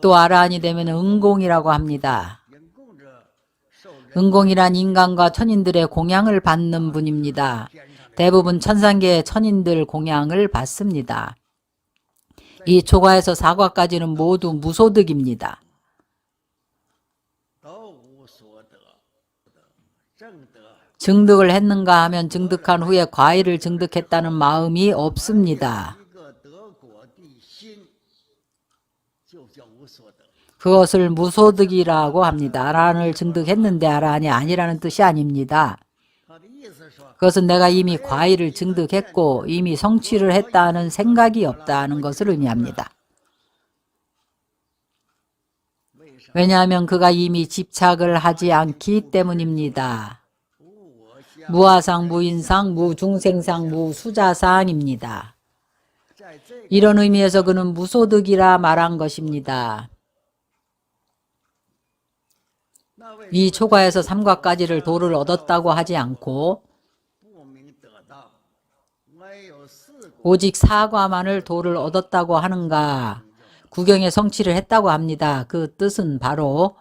또 아라한이 되면 은공이라고 합니다. 은공이란 인간과 천인들의 공양을 받는 분입니다. 대부분 천상계의 천인들 공양을 받습니다. 이 초과에서 사과까지는 모두 무소득입니다. 증득을 했는가 하면 증득한 후에 과일을 증득했다는 마음이 없습니다. 그것을 무소득이라고 합니다. 아란을 증득했는데 아란이 아니라는 뜻이 아닙니다. 그것은 내가 이미 과일을 증득했고 이미 성취를 했다는 생각이 없다는 것을 의미합니다. 왜냐하면 그가 이미 집착을 하지 않기 때문입니다. 무아상, 무인상, 무중생상, 무수자상입니다. 이런 의미에서 그는 무소득이라 말한 것입니다. 이 초과에서 삼과까지를 도를 얻었다고 하지 않고 오직 사과만을 도를 얻었다고 하는가 구경의 성취를 했다고 합니다. 그 뜻은 바로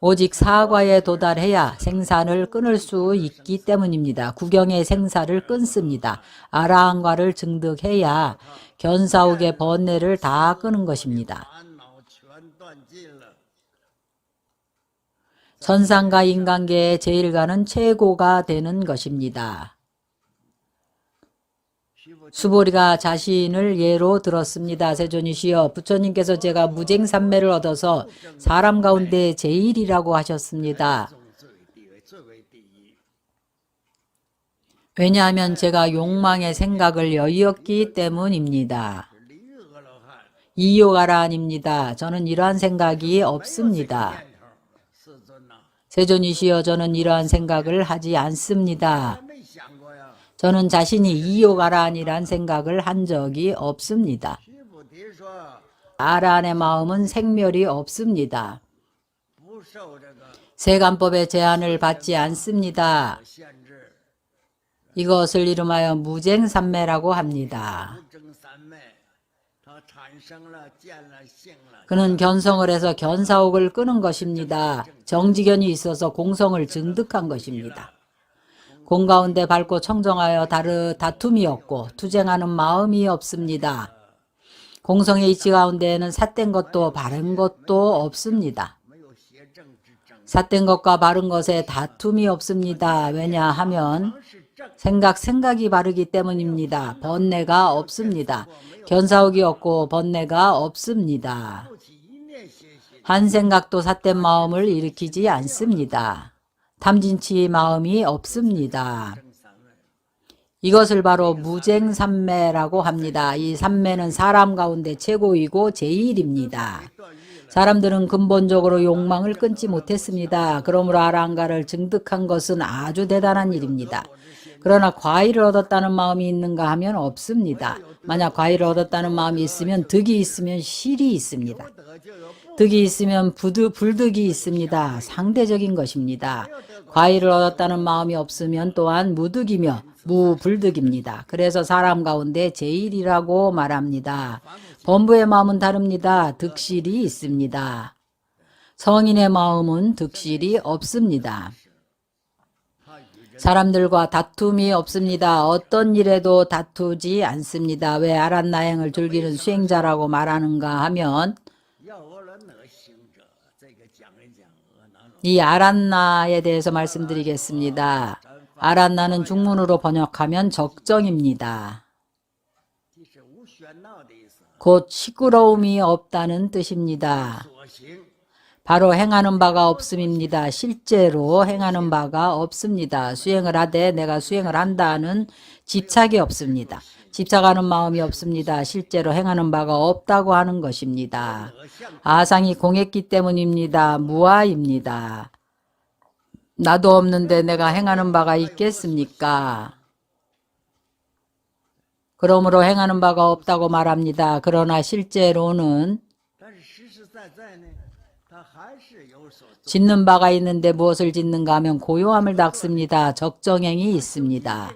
오직 사과에 도달해야 생산을 끊을 수 있기 때문입니다. 구경의 생사를 끊습니다. 아랑과를 증득해야 견사옥의 번뇌를 다 끄는 것입니다. 선상과 인간계의 제일가는 최고가 되는 것입니다. 수보리가 자신을 예로 들었습니다. 세존이시여 부처님께서 제가 무쟁삼매를 얻어서 사람 가운데 제일이라고 하셨습니다. 왜냐하면 제가 욕망의 생각을 여의었기 때문입니다. 이요가란입니다. 저는 이러한 생각이 없습니다. 세존이시여 저는 이러한 생각을 하지 않습니다. 저는 자신이 이요 가라안이란 생각을 한 적이 없습니다. 가라안의 마음은 생멸이 없습니다. 세간법의 제한을 받지 않습니다. 이것을 이름하여 무쟁삼매라고 합니다. 그는 견성을 해서 견사옥을 끄는 것입니다. 정지견이 있어서 공성을 증득한 것입니다. 공 가운데 밝고 청정하여 다르 다툼이 없고 투쟁하는 마음이 없습니다. 공성의 이치 가운데에는 삿된 것도 바른 것도 없습니다. 삿된 것과 바른 것에 다툼이 없습니다. 왜냐하면 생각 생각이 바르기 때문입니다. 번뇌가 없습니다. 견사옥이 없고 번뇌가 없습니다. 한 생각도 삿된 마음을 일으키지 않습니다. 탐진치의 마음이 없습니다. 이것을 바로 무쟁삼매라고 합니다. 이 삼매는 사람 가운데 최고이고 제일입니다. 사람들은 근본적으로 욕망을 끊지 못했습니다. 그러므로 아랑가를 증득한 것은 아주 대단한 일입니다. 그러나 과일을 얻었다는 마음이 있는가 하면 없습니다. 만약 과일을 얻었다는 마음이 있으면 득이 있으면 실이 있습니다. 득이 있으면 부드, 불득이 있습니다. 상대적인 것입니다. 과일을 얻었다는 마음이 없으면 또한 무득이며 무불득입니다. 그래서 사람 가운데 제일이라고 말합니다. 범부의 마음은 다릅니다. 득실이 있습니다. 성인의 마음은 득실이 없습니다. 사람들과 다툼이 없습니다. 어떤 일에도 다투지 않습니다. 왜 아란나행을 즐기는 수행자라고 말하는가 하면 이 아란나에 대해서 말씀드리겠습니다. 아란나는 중문으로 번역하면 적정입니다. 곧 시끄러움이 없다는 뜻입니다. 바로 행하는 바가 없음입니다. 실제로 행하는 바가 없습니다. 수행을 하되 내가 수행을 한다는 집착이 없습니다. 집착하는 마음이 없습니다. 실제로 행하는 바가 없다고 하는 것입니다. 아상이 공했기 때문입니다. 무아입니다. 나도 없는데 내가 행하는 바가 있겠습니까? 그러므로 행하는 바가 없다고 말합니다. 그러나 실제로는 짓는 바가 있는데 무엇을 짓는가 하면 고요함을 닦습니다. 적정행이 있습니다.